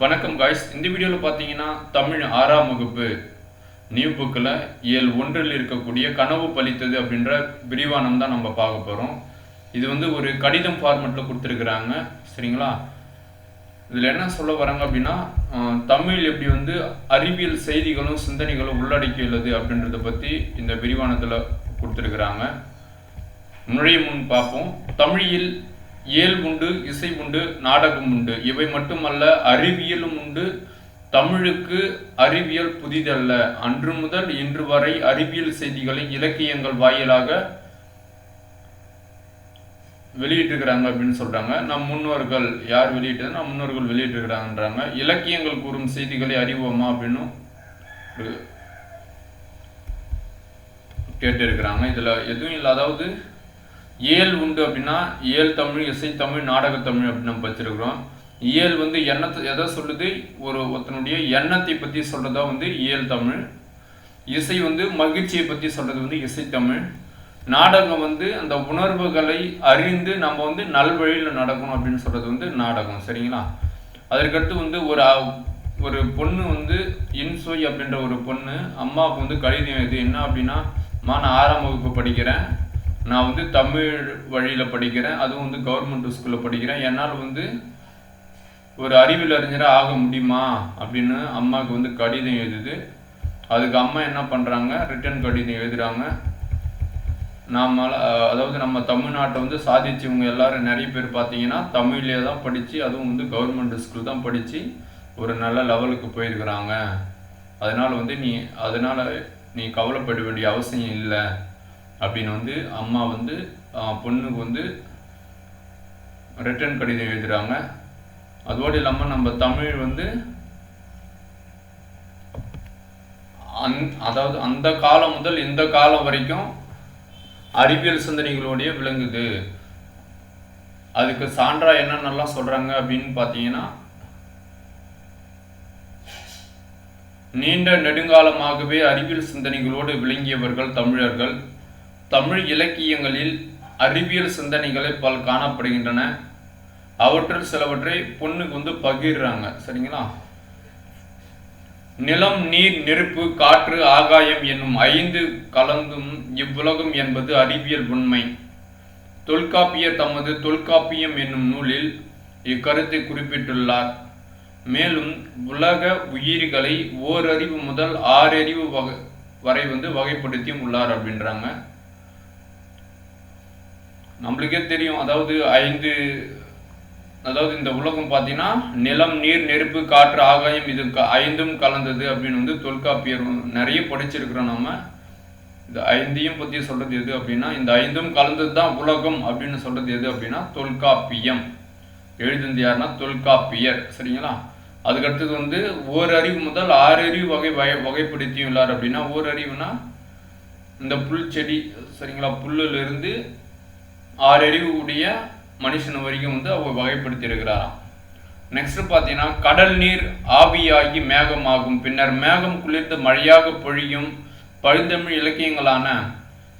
வணக்கம் காய்ஸ் இந்த வீடியோவில் பார்த்தீங்கன்னா தமிழ் ஆறாம் வகுப்பு நியூ புக்கில் ஏழு ஒன்றில் இருக்கக்கூடிய கனவு பலித்தது அப்படின்ற விரிவானம் தான் நம்ம பார்க்க போகிறோம் இது வந்து ஒரு கடிதம் ஃபார்மெட்டில் கொடுத்துருக்குறாங்க. சரிங்களா? இதில் என்ன சொல்ல வராங்க அப்படின்னா தமிழ் எப்படி வந்து அறிவியல் செய்திகளும் சிந்தனைகளும் உள்ளடக்கியுள்ளது அப்படின்றத பற்றி இந்த விரிவானத்தில் கொடுத்துருக்குறாங்க. நுழைய முன் பார்ப்போம். தமிழில் இயல் உண்டு இசை உண்டு நாடகம் உண்டு இவை மட்டுமல்ல அறிவியலும் உண்டு தமிழுக்கு அறிவியல் புதிதல்ல. அன்று முதல் இன்று வரை அறிவியல் செய்திகளை இலக்கியங்கள் வாயிலாக வெளியிட்டிருக்கிறாங்க அப்படின்னு சொல்றாங்க. நம் முன்னோர்கள் யார் வெளியிட்டது? நம் முன்னோர்கள் வெளியிட்டிருக்கிறாங்கன்றாங்க. இலக்கியங்கள் கூறும் செய்திகளை அறிவோமா அப்படின்னு கேட்டு கேட்டிருக்கிறாங்க. இதுல எதுவும் இல்லை அதாவது இயல் உண்டு அப்படின்னா இயல் தமிழ் இசை தமிழ் நாடகத்தமிழ் அப்படின்னு நம்ம படிச்சிருக்கிறோம் இயல் வந்து எண்ணத்தை எதை சொல்லுது? ஒரு ஒருத்தனுடைய எண்ணத்தை பற்றி சொல்கிறதா வந்து இயல் தமிழ். இசை வந்து மகிழ்ச்சியை பற்றி சொல்கிறது வந்து இசைத்தமிழ் நாடகம் வந்து அந்த உணர்வுகளை அறிந்து நம்ம வந்து நல்வழியில் நடக்கணும் அப்படின்னு சொல்கிறது வந்து நாடகம் சரிங்களா? அதற்கடுத்து வந்து ஒரு ஒரு பொண்ணு வந்து இன்சோய் அப்படின்ற ஒரு பொண்ணு அம்மாவுக்கு வந்து கடிதம் இது என்ன அப்படின்னா மா நான் ஆறாம் வகுப்பு படிக்கிறேன். நான் வந்து தமிழ் வழியில் படிக்கிறேன் அதுவும் வந்து கவர்மெண்ட் ஸ்கூலில் படிக்கிறேன். என்னால் வந்து ஒரு அறிவியல் அறிஞராக ஆக முடியுமா அப்படின்னு அம்மாவுக்கு வந்து கடிதம் எழுதுது. அதுக்கு அம்மா என்ன பண்ணுறாங்க ரிட்டர்ன் கடிதம் எழுதுகிறாங்க நாம அதாவது நம்ம தமிழ்நாட்டை வந்து சாதிச்சவங்க எல்லாரும் நிறைய பேர் பார்த்தீங்கன்னா தமிழ்லேயே தான் படித்து அதுவும் வந்து கவர்மெண்ட் ஸ்கூல் தான் படித்து ஒரு நல்ல லெவலுக்கு போயிருக்கிறாங்க. அதனால் வந்து நீ அதனால் நீ கவலைப்பட வேண்டிய அவசியம் இல்லை. அப்படின்னு வந்து அம்மா வந்து பொண்ணுக்கு வந்து ரிட்டர்ன் கடிதம் எழுதுகிறாங்க அதோடு இல்லாமல் நம்ம தமிழ் வந்து அந் அதாவது அந்த காலம் முதல் இந்த காலம் வரைக்கும் அறிவியல் சிந்தனைகளோடைய விளங்குது. அதுக்கு சான்றா என்னென்னலாம் சொல்கிறாங்க அப்படின்னு பார்த்தீங்கன்னா நீண்ட நெடுங்காலமாகவே அறிவியல் சிந்தனைகளோடு விளங்கியவர்கள் தமிழர்கள். தமிழ் இலக்கியங்களில் அறிவியல் சிந்தனைகளை பல் காணப்படுகின்றன. அவற்றில் சிலவற்றை பொண்ணுக்கு வந்து பகிர்றாங்க. சரிங்களா? நிலம் நீர் நெருப்பு காற்று ஆகாயம் என்னும் ஐந்து கலந்தும் இவ்வுலகம் என்பது அறிவியல் உண்மை. தொல்காப்பியர் தமது தொல்காப்பியம் என்னும் நூலில் இக்கருத்தை குறிப்பிட்டுள்ளார். மேலும் உலக உயிர்களை ஓரறிவு முதல் ஆறறிவு வகை வரை வந்து வகைப்படுத்தியும் உள்ளார் அப்படின்றாங்க. நம்மளுக்கே தெரியும். அதாவது ஐந்து அதாவது இந்த உலகம் பார்த்தீங்கன்னா நிலம் நீர் நெருப்பு காற்று ஆகாயம் இது க- ஐந்தும் கலந்தது அப்படின்னு வந்து தொல்காப்பியர் நிறைய படிச்சிருக்கிறோம் நம்ம. இந்த ஐந்தையும் பற்றி சொல்றது எது அப்படின்னா இந்த ஐந்தும் கலந்தது தான் உலகம் அப்படின்னு சொல்றது எது அப்படின்னா தொல்காப்பியம். எழுதுந்து யாருன்னா தொல்காப்பியர். சரிங்களா? அதுக்கடுத்தது வந்து ஓரறிவு முதல் ஆறறிவு வகை வகை வகைப்படுத்தியுள்ளார் அப்படின்னா ஓரறிவுனா இந்த புல் செடி சரிங்களா புல்லுலேருந்து ஆறறிவு கூடிய உடைய மனுஷன் வரைக்கும் வந்து அவர் வகைப்படுத்தியிருக்கிறாராம். நெக்ஸ்ட் பார்த்தீங்கன்னா கடல் நீர் ஆவியாகி மேகமாகும். பின்னர் மேகம் குளிர்ந்து மழையாக பொழியும் பழுந்தமிழ் இலக்கியங்களான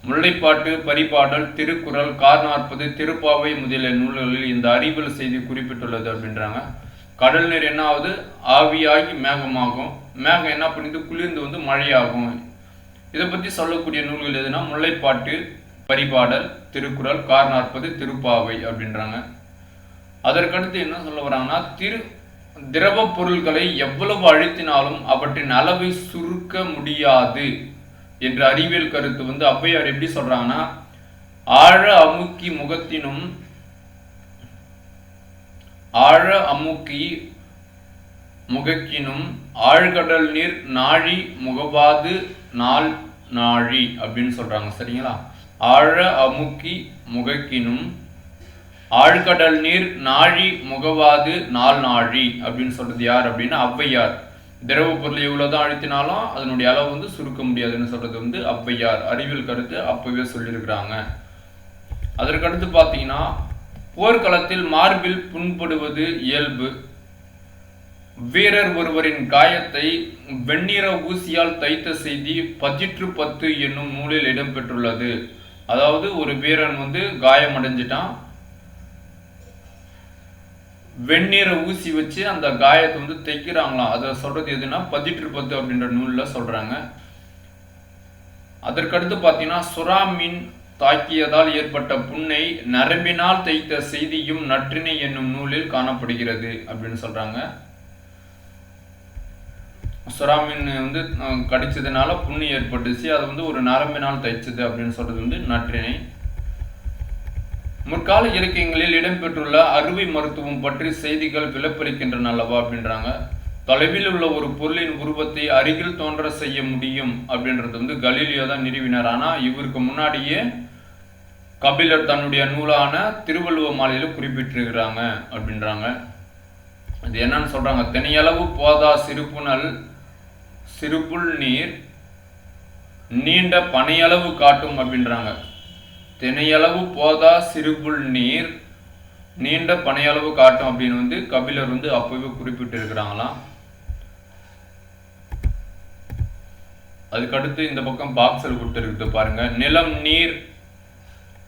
முல்லைப்பாட்டு பரிபாடல் திருக்குறள் கார்நாற்பது திருப்பாவை முதலிய நூல்களில் இந்த அறிவியல் செய்தி குறிப்பிட்டுள்ளது அப்படின்றாங்க. கடல் நீர் என்ன ஆகுது ஆவியாகி மேகமாகும். மேகம் என்ன பண்ணுது? குளிர்ந்து வந்து மழையாகும். இதை பற்றி சொல்லக்கூடிய நூல்கள் எதுனா முல்லைப்பாட்டு பரிபாடல் திருக்குறள் கார் நாற்பது திருப்பாவை அப்படின்றாங்க. அதற்கடுத்து என்ன சொல்ல வராங்கன்னா திரு திரவ பொருள்களை எவ்வளவு அழுத்தினாலும் அவற்றின் அளவை சுருக்க முடியாது என்ற அறிவியல் கருத்து வந்து ஔவையார் எப்படி சொல்றாங்கன்னா ஆழ அமுக்கி முகத்தினும் ஆழ அமுக்கி முகக்கினும் ஆழ்கடல் நீர் நாழி முகவாது நாள் நாழி அப்படின்னு சொல்றாங்க. சரிங்களா? ஆழ அமுக்கி முகக்கினும் ஆழ்கடல் நீர் நாழி முகவாது நாள் நாழி அப்படின்னு சொல்றது யார் அப்படின்னா ஔவையார். திரவ பொருள் எவ்வளவுதான் அழுத்தினாலும் அதனுடைய அளவு வந்து சுருக்க முடியாதுன்னு சொல்றது வந்து ஔவையார். அறிவியல் கருத்து அப்பவே சொல்லியிருக்கிறாங்க. அதற்கடுத்து பார்த்தீங்கன்னா போர்க்களத்தில் மார்பில் புண்படுவது இயல்பு. வீரர் ஒருவரின் காயத்தை வெண்ணிற ஊசியால் தைத்த செய்தி பதிற்று பத்து என்னும் நூலில் இடம்பெற்றுள்ளது. அதாவது ஒரு வீரன் வந்து காயம் அடைஞ்சிட்டான் வெந்நீரை ஊசி வச்சு அந்த காயத்தை வந்து தைக்கிறாங்களாம் அதை சொல்றது எதுனா பதிற்று பத்து அப்படின்ற நூலில் சொல்றாங்க. அதற்கடுத்து பார்த்தீங்கன்னா சுறாமீன் தாக்கியதால் ஏற்பட்ட புண்ணை நரம்பினால் தைத்த செய்தியும் நற்றினை என்னும் நூலில் காணப்படுகிறது அப்படின்னு சொல்றாங்க. சுறா மீன் வந்து கடிச்சதுனால புண்ணு ஏற்பட்டுச்சு. அது வந்து ஒரு நரம்பினால் தைச்சது அப்படின்னு சொல்றது வந்து நற்றினை முற்கால இலக்கியங்களில் இடம்பெற்றுள்ள அறுவை மருத்துவம் பற்றி செய்திகள் விளப்பளிக்கின்றன அல்லவா அப்படின்றாங்க. தொலைவில் உள்ள ஒரு பொருளின் உருவத்தை அருகில் தோன்ற செய்ய முடியும் அப்படின்றது வந்து கலீலியோ தான் நிறுவினார். ஆனால் இவருக்கு முன்னாடியே கபிலர் தன்னுடைய நூலான திருவள்ளுவ மாலையில் குறிப்பிட்டிருக்கிறாங்க அப்படின்றாங்க. இது என்னன்னு சொல்றாங்க தனியளவு போதா சிறுபுணல் சிறுபுல் நீர் நீண்ட பனையளவு காட்டும் அப்படின்றாங்க. தினையளவு போதா சிறுபுல் நீர் நீண்ட பனையளவு காட்டும் அப்படின்னு வந்து கபிலர் வந்து அப்பவே குறிப்பிட்டிருக்கிறாங்களாம். அதுக்கடுத்து இந்த பக்கம் பாக்ஸில் கொடுத்துருக்குது பாருங்க. நிலம் நீர்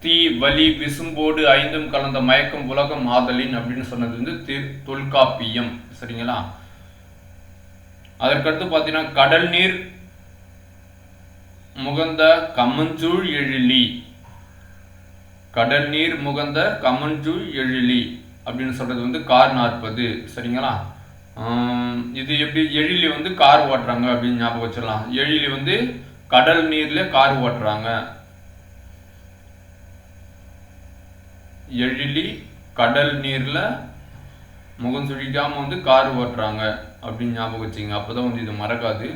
தீ வலி விசும்போடு ஐந்தும் கலந்த மயக்கம் உலகம் ஆதலின் அப்படின்னு சொன்னது வந்து தொல்காப்பியம். சரிங்களா? அதற்கடுத்து பார்த்தீங்கன்னா கடல் நீர் முகந்த கம்மஞ்சூழ் எழிலி. கடல் நீர் முகந்த கமஞ்சூழ் எழிலி அப்படின்னு சொல்கிறது வந்து கார் நாற்பது. சரிங்களா? இது எப்படி எழிலி வந்து கார் ஓட்டுறாங்க அப்படின்னு ஞாபகம் வச்சிடலாம். எழிலி வந்து கடல் நீர்ல கார் ஓட்டுறாங்க. எழிலி கடல் நீர்ல முகம் சுழிக்காம வந்து கார் ஓட்டுறாங்க. அப்படின்னு ஞாபகம் வச்சுங்க அப்பதான் வந்து இது மறக்காது.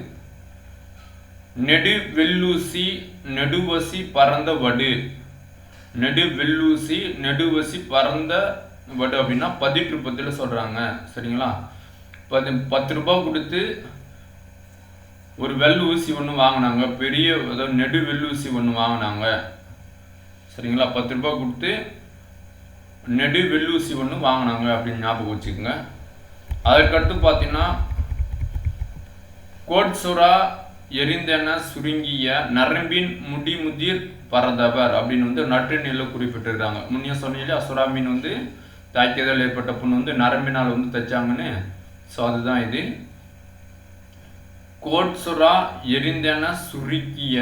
நெடு வெள்ளூசி நெடுவசி பறந்த வடு. நெடு வெள்ளூசி நெடுவசி பறந்த வடு அப்படின்னா பதிட்டு பத்தில் சொல்கிறாங்க சரிங்களா? பத்து பத்து ரூபாய் கொடுத்து ஒரு வெள்ளு ஊசி ஒன்று வாங்கினாங்க. பெரிய அதாவது நெடு வெள்ளூசி ஒன்று வாங்கினாங்க. சரிங்களா? பத்து ரூபாய் கொடுத்து நெடு வெள்ளூசி ஒன்று வாங்கினாங்க அப்படின்னு ஞாபகம் வச்சுக்கோங்க. அதற்கடுத்து பார்த்தீங்கன்னா கோட்சுரா எரிந்தென சுருங்கிய நரம்பின் முடிமுதிர் பரதவர் அப்படின்னு வந்து நற்றினில குறிப்பிட்டிருக்காங்க. முன்னே சொன்னீங்களே அசுரா மீன் வந்து தாக்கியதால் ஏற்பட்ட புண்ணு வந்து நரம்பினால் வந்து தைச்சாங்கன்னு. ஸோ அதுதான் இது. கோட்சுரா எரிந்தென சுருக்கிய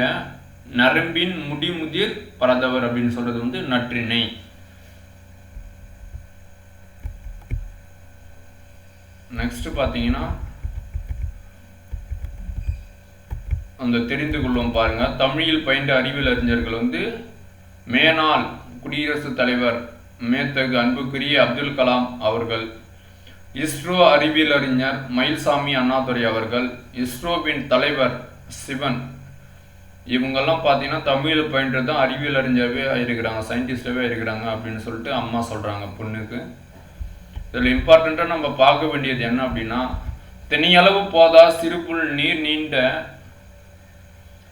நரம்பின் முடிமுதிர் பரதவர் அப்படின்னு சொல்கிறது வந்து நற்றிணை. நெக்ஸ்ட்டு பார்த்தீங்கன்னா அந்த தெரிந்து கொள்வோம் பாருங்க. தமிழில் பயின்ற அறிவியல் அறிஞர்கள் வந்து மேனால் குடியரசுத் தலைவர் மேத்தகு அன்புக்குரிய அப்துல் கலாம் அவர்கள் இஸ்ரோ அறிவியல் அறிஞர் மயில்சாமி அண்ணாதுரை அவர்கள் இஸ்ரோவின் தலைவர் சிவன். இவங்கெல்லாம் பார்த்தீங்கன்னா தமிழில் பயின்று தான் அறிவியல் அறிஞராகவே இருக்கிறாங்க சயின்டிஸ்டாகவே இருக்கிறாங்க அப்படின்னு சொல்லிட்டு அம்மா சொல்கிறாங்க பொண்ணுக்கு. இதில் இம்பார்ட்டண்ட்டாக நம்ம பார்க்க வேண்டியது என்ன அப்படின்னா தெனியளவு போதா சிறுபுல் நீர் நீண்ட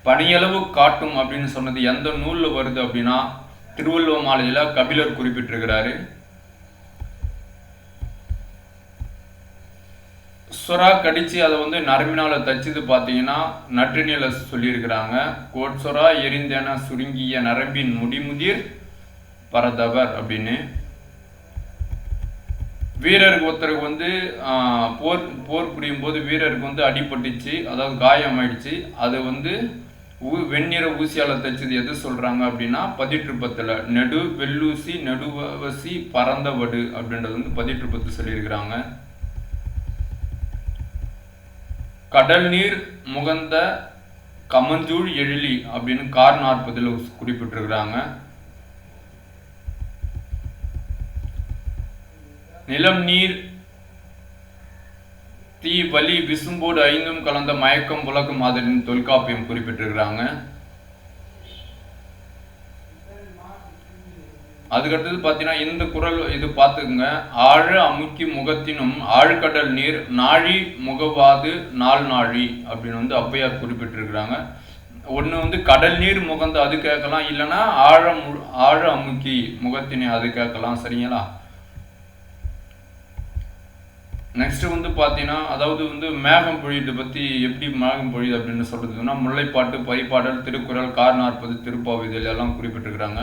பனியளவு காட்டும் அப்படின்னு சொன்னது எந்த நூலில் வருது அப்படின்னா திருவள்ளுவ மாலையில் கபிலர் குறிப்பிட்டிருக்கிறாரு. சுறா கடிச்சு அதை வந்து நரம்பினால தச்சுது பார்த்தீங்கன்னா நற்றினியில் சொல்லியிருக்கிறாங்க. கோட்சுறா எரிந்தேன சுருங்கிய நரம்பின் முடிமுதிர் பரதவர் அப்படின்னு. வீரருக்கு ஒருத்தருக்கு வந்து போர் போர் புரியும் போது வீரருக்கு வந்து அடிபட்டுச்சு அதாவது காயம் ஆயிடுச்சு அது வந்து ஊ- வெண்ணிற ஊசியால் தைச்சது எது சொல்கிறாங்க அப்படின்னா பதிற்றுப்பத்தில். நெடு வெள்ளூசி நெடுவசி பறந்த வடு அப்படின்றது வந்து பதிற்றுப்பத்து சொல்லியிருக்கிறாங்க. கடல் நீர் முகந்த கமஞ்சூழ் எழிலி அப்படின்னு கார் நாற்பதில் குறிப்பிட்டிருக்கிறாங்க. நிலம் நீர் தீ வலி விசும்போடு ஐந்தும் கலந்த மயக்கம் புலக்கும் மாதிரின் தொல்காப்பியம் குறிப்பிட்டிருக்கிறாங்க. அதுக்கடுத்தது பார்த்தீங்கன்னா இந்த குரல் இது பார்த்துக்குங்க. ஆழ அமுக்கி முகத்தினும் ஆழ்கடல் நீர் நாழி முகவாது நாள் நாழி அப்படின்னு வந்து அப்பையார் குறிப்பிட்டிருக்கிறாங்க. ஒன்று வந்து கடல் நீர் முகந்து அது கேட்கலாம் இல்லைன்னா ஆழ மு- ஆழ அமுக்கி முகத்தினை அது கேட்கலாம் சரிங்களா? நெக்ஸ்ட் வந்து பார்த்தீங்கன்னா அதாவது வந்து மேகம் பொழியதை பற்றி எப்படி மேகம் பொழியுது அப்படின்னு சொல்றதுன்னா முல்லைப்பாட்டு பரிபாடல் திருக்குறள் கார் நாற்பது திருப்பாவை இதில் எல்லாம் குறிப்பிட்டிருக்கிறாங்க.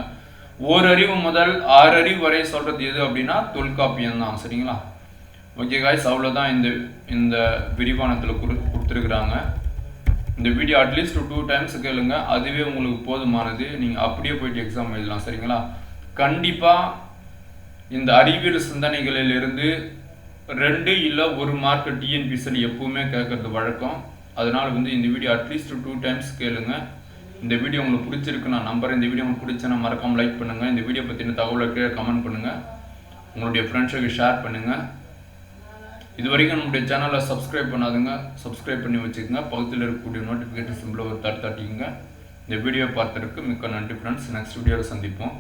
ஓரறிவு முதல் ஆறறிவு வரை சொல்கிறது எது அப்படின்னா தொல்காப்பியம் தான் சரிங்களா? ஓகே காய்ஸ் அவ்வளோதான் இந்த இந்த விரிவானத்தில் கொடு கொடுத்துருக்குறாங்க. இந்த வீடியோ அட்லீஸ்ட் டூ டைம்ஸ் கேளுங்க அதுவே உங்களுக்கு போதுமானது. நீங்கள் அப்படியே போயிட்டு எக்ஸாம் எழுதலாம் சரிங்களா? கண்டிப்பாக இந்த அறிவியல் சிந்தனைகளிலிருந்து ரெண்டு இல்லை ஒரு மார்க் டிஎன்பிசியில் எப்பவுமே கேட்கறது வழக்கம். அதனால் வந்து இந்த வீடியோ அட்லீஸ்ட் டூ டைம்ஸ் கேளுங்க. இந்த வீடியோ உங்களுக்கு பிடிச்சிருக்கு நான் நம்புறேன். இந்த வீடியோ உங்களுக்கு பிடிச்சனா மறக்காம லைக் பண்ணுங்கள் இந்த வீடியோ பற்றின தகவலை கீழே கமெண்ட் பண்ணுங்கள் உங்களுடைய ஃப்ரெண்ட்ஸுக்கு ஷேர் பண்ணுங்கள் இது வரைக்கும் நம்முடைய சேனலை சப்ஸ்கிரைப் பண்ணாதுங்க. சப்ஸ்கிரைப் பண்ணி வச்சுக்கோங்க. பக்கத்தில் இருக்கக்கூடிய நோட்டிஃபிகேஷன் சிம்பிளை ஒரு தட்டு இந்த வீடியோ பார்த்ததுக்கு மிக்க நன்றி ஃப்ரெண்ட்ஸ் நெக்ஸ்ட் வீடியோவில் சந்திப்போம்.